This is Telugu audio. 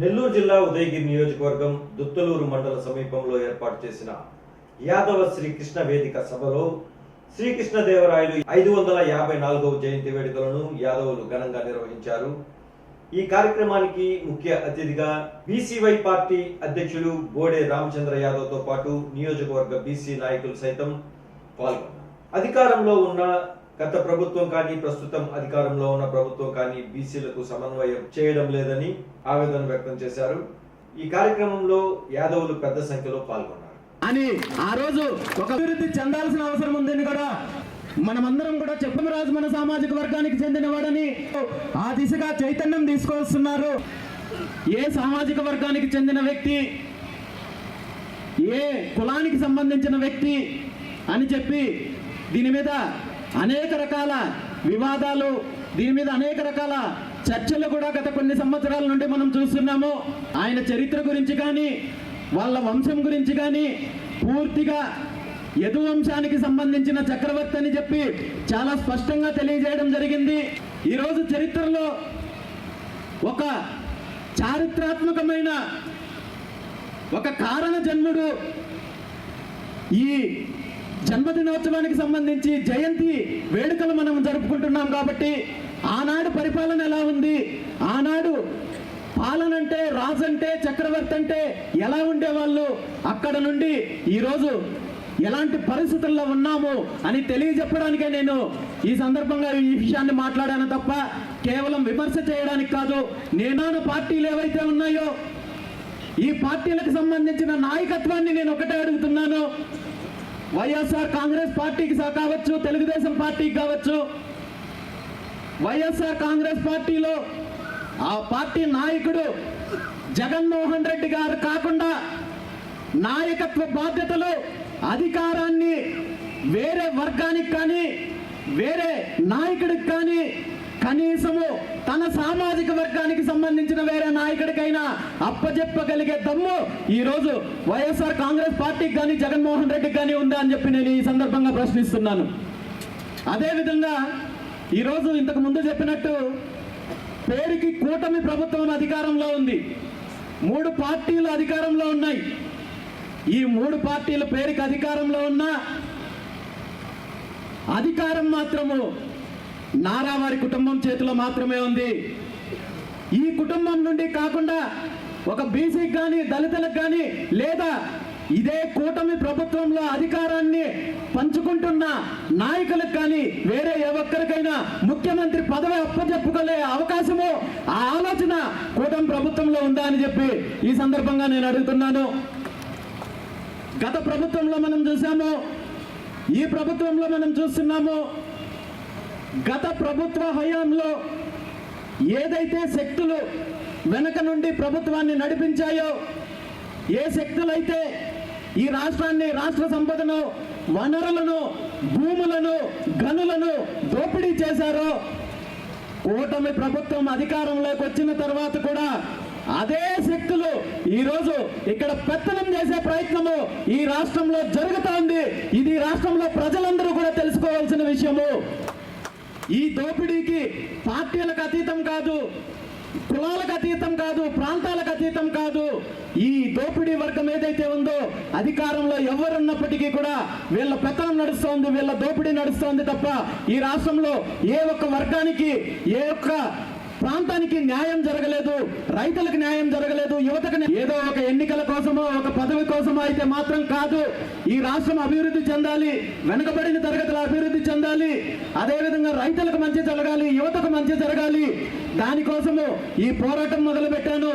నెల్లూరు జిల్లా ఉదయగిరి నియోజకవర్గం దుత్తలూరు మండల సమీపంలో ఏర్పాటు చేసిన యాదవ శ్రీకృష్ణ వేదిక సభలో శ్రీకృష్ణదేవరాయలు ఐదు వందల యాభై నాలుగవ జయంతి వేడుకలను యాదవులు ఘనంగా నిర్వహించారు. ఈ కార్యక్రమానికి ముఖ్య అతిథిగా బీసీవై పార్టీ అధ్యక్షులు బోడే రామచంద్ర యాదవ్తో పాటు నియోజకవర్గ బీసీ నాయకులు సైతం పాల్గొన్నారు. అధికారంలో ఉన్న గత ప్రభుత్వం కానీ ప్రస్తుతం అధికారంలో ఉన్న ప్రభుత్వం కానీ బీసీలకు సమన్వయం చేయడం లేదని ఆవేదన వ్యక్తం చేశారు. ఈ కార్యక్రమంలో యాదవులు పెద్ద సంఖ్యలో పాల్గొన్నారు. అని ఆ రోజు ఒక అభివృద్ధి చెందాల్సిన అవసరం ఉందని కూడా మనమందరం కూడా చెప్పమరాజు మన సామాజిక వర్గానికి చెందినవాడని ఆ దిశగా చైతన్యం తీసుకొస్తున్నారు. ఏ సామాజిక వర్గానికి చెందిన వ్యక్తి ఏ కులానికి సంబంధించిన వ్యక్తి అని చెప్పి దీని మీద అనేక రకాల వివాదాలు దీని మీద అనేక రకాల చర్చలు కూడా గత కొన్ని సంవత్సరాల నుండి మనం చూస్తున్నాము. ఆయన చరిత్ర గురించి కానీ వాళ్ళ వంశం గురించి కానీ పూర్తిగా యదు వంశానికి సంబంధించిన చక్రవర్తి అని చెప్పి చాలా స్పష్టంగా తెలియజేయడం జరిగింది. ఈరోజు చరిత్రలో ఒక చారిత్రాత్మకమైన ఒక కారణ జన్ముడు ఈ జన్మదినోత్సవానికి సంబంధించి జయంతి వేడుకలు మనం జరుపుకుంటున్నాం కాబట్టి ఆనాడు పరిపాలన ఎలా ఉంది? ఆనాడు పాలన అంటే రాజు అంటే చక్రవర్తి అంటే ఎలా ఉండేవాళ్ళు? అక్కడ నుండి ఈరోజు ఎలాంటి పరిస్థితుల్లో ఉన్నాము అని తెలియజెప్పడానికే నేను ఈ సందర్భంగా ఈ విషయాన్ని మాట్లాడాను తప్ప కేవలం విమర్శ చేయడానికి కాదు. నేనాను పార్టీలు ఏవైతే ఉన్నాయో ఈ పార్టీలకు సంబంధించిన నాయకత్వాన్ని నేను ఒకటే అడుగుతున్నాను. వైఎస్ఆర్ కాంగ్రెస్ పార్టీకి కావచ్చు తెలుగుదేశం పార్టీకి కావచ్చు. వైఎస్ఆర్ కాంగ్రెస్ పార్టీలో ఆ పార్టీ నాయకుడు జగన్మోహన్ రెడ్డి గారు కాకుండా నాయకత్వ బాధ్యతలు అధికారాన్ని వేరే వర్గానికి కానీ వేరే నాయకుడికి కానీ కనీసము తన సామాజిక వర్గానికి సంబంధించిన వేరే నాయకుడికైనా అప్పజెప్పగలిగే దమ్ము ఈ రోజు వైఎస్ఆర్ కాంగ్రెస్ పార్టీకి కానీ జగన్మోహన్ రెడ్డికి కానీ ఉందా అని చెప్పి నేను ఈ సందర్భంగా ప్రశ్నిస్తున్నాను. అదేవిధంగా ఈరోజు ఇంతకు ముందు చెప్పినట్టు పేరుకి కూటమి ప్రభుత్వం అధికారంలో ఉంది. మూడు పార్టీలు అధికారంలో ఉన్నాయి. ఈ మూడు పార్టీల పేరుకి అధికారంలో ఉన్న అధికారం మాత్రము నారావారి కుటుంబం చేతిలో మాత్రమే ఉంది. ఈ కుటుంబం నుండి కాకుండా ఒక బీసీకి కానీ దళితులకు కానీ లేదా ఇదే కూటమి ప్రభుత్వంలో అధికారాన్ని పంచుకుంటున్న నాయకులకు కానీ వేరే ఏ ఒక్కరికైనా ముఖ్యమంత్రి పదవి అప్పచెప్పుకోలే అవకాశము ఆ ఆలోచన కూటమి ప్రభుత్వంలో ఉందా అని చెప్పి ఈ సందర్భంగా నేను అడుగుతున్నాను. గత ప్రభుత్వంలో మనం చూసాము ఈ ప్రభుత్వంలో మనం చూస్తున్నాము గత ప్రభుత్వ హయాంలో ఏదైతే శక్తులు వెనక నుండి ప్రభుత్వాన్ని నడిపించాయో ఏ శక్తులైతే ఈ రాష్ట్రాన్ని రాష్ట్ర సంపదను వనరులను భూములను గనులను దోపిడీ చేశారో కూటమి ప్రభుత్వం అధికారంలోకి వచ్చిన తర్వాత కూడా అదే శక్తులు ఈరోజు ఇక్కడ పెత్తనం చేసే ప్రయత్నము ఈ రాష్ట్రంలో జరుగుతోంది ఇది రాష్ట్రంలో ప్రజలందరూ కూడా తెలుసుకోవాల్సిన విషయము. ఈ దోపిడీకి పార్టీలకు అతీతం కాదు కులాలకు అతీతం కాదు ప్రాంతాలకు అతీతం కాదు. ఈ దోపిడీ వర్గం ఏదైతే ఉందో అధికారంలో ఎవరున్నప్పటికీ కూడా వీళ్ళ పెత్తనం నడుస్తోంది వీళ్ళ దోపిడీ నడుస్తోంది తప్ప ఈ రాష్ట్రంలో ఏ ఒక్క వర్గానికి ఏ ఒక్క ప్రాంతానికి న్యాయం జరగలేదు రైతులకు న్యాయం జరగలేదు యువతకు ఏదో ఒక ఎన్నికల కోసమో ఒక పదవి కోసమో అయితే మాత్రం కాదు. ఈ రాష్ట్రం అభివృద్ధి చెందాలి వెనుకబడిన తరగతులు అభివృద్ధి చెందాలి అదేవిధంగా రైతులకు మంచి జరగాలి యువతకు మంచి జరగాలి. దానికోసము ఈ పోరాటం మొదలు పెట్టాను